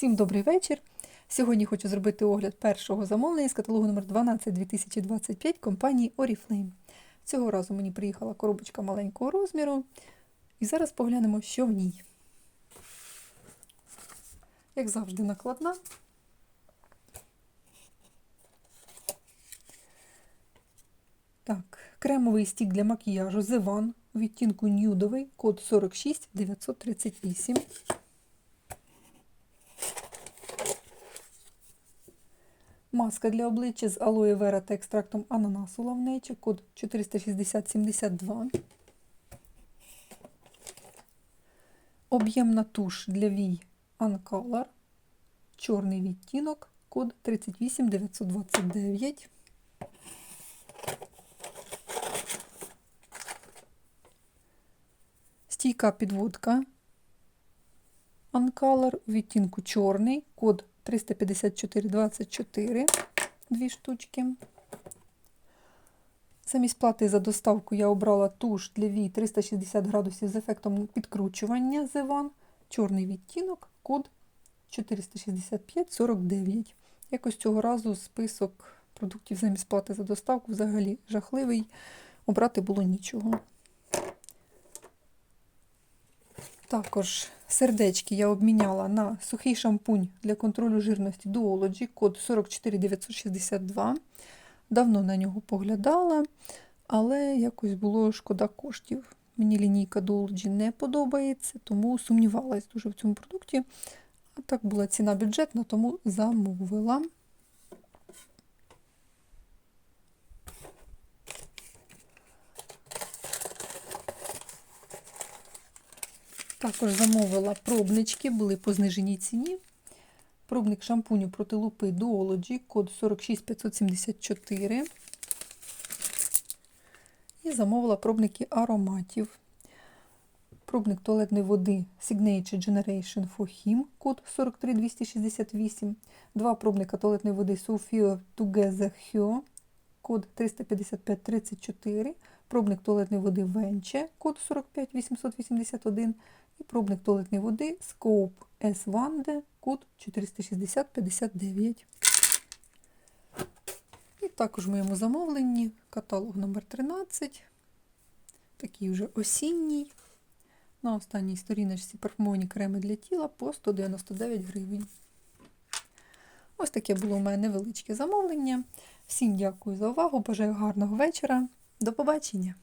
Всім добрий вечір. Сьогодні хочу зробити огляд першого замовлення з каталогу номер 12 2025 компанії Oriflame. Цього разу мені приїхала коробочка маленького розміру. І зараз поглянемо, що в ній. Як завжди, накладна. Так, кремовий стік для макіяжу One у відтінку нюдовий, код 46938. Маска для обличчя з алоє вера та екстрактом ананасу лавнеча, код 46072. Об'ємна туш для вій Uncolor. Чорний відтінок, код 38929. Стійка підводка Uncolor у відтінку чорний, код 35424, дві штучки. Замість плати за доставку я обрала туш для вій 360 градусів з ефектом підкручування Zevan, чорний відтінок, код 46549. Якось цього разу список продуктів замість плати за доставку взагалі жахливий. Обрати було нічого. Також сердечки я обміняла на сухий шампунь для контролю жирності Duology, код 44962. Давно на нього поглядала, але якось було шкода коштів. Мені лінійка Duology не подобається, тому сумнівалась дуже в цьому продукті. А так була ціна бюджетна, тому замовила. Також замовила пробнички, були по зниженій ціні. Пробник шампуню проти лупи Duology, код 46574. І замовила пробники ароматів. Пробник туалетної води Signature Generation for Him, код 43268. Два пробника туалетної води Sofia Together Hue, код 35534. Пробник туалетної води Venture, код 45881 і пробник туалетної води Scope S Wande, код 46059. І також в моєму замовленні каталог номер 13 такий вже осінній. На останній сторіночці парфумовані креми для тіла по 199 гривень. Ось таке було у мене невеличке замовлення. Всім дякую за увагу, бажаю гарного вечора. До побачення!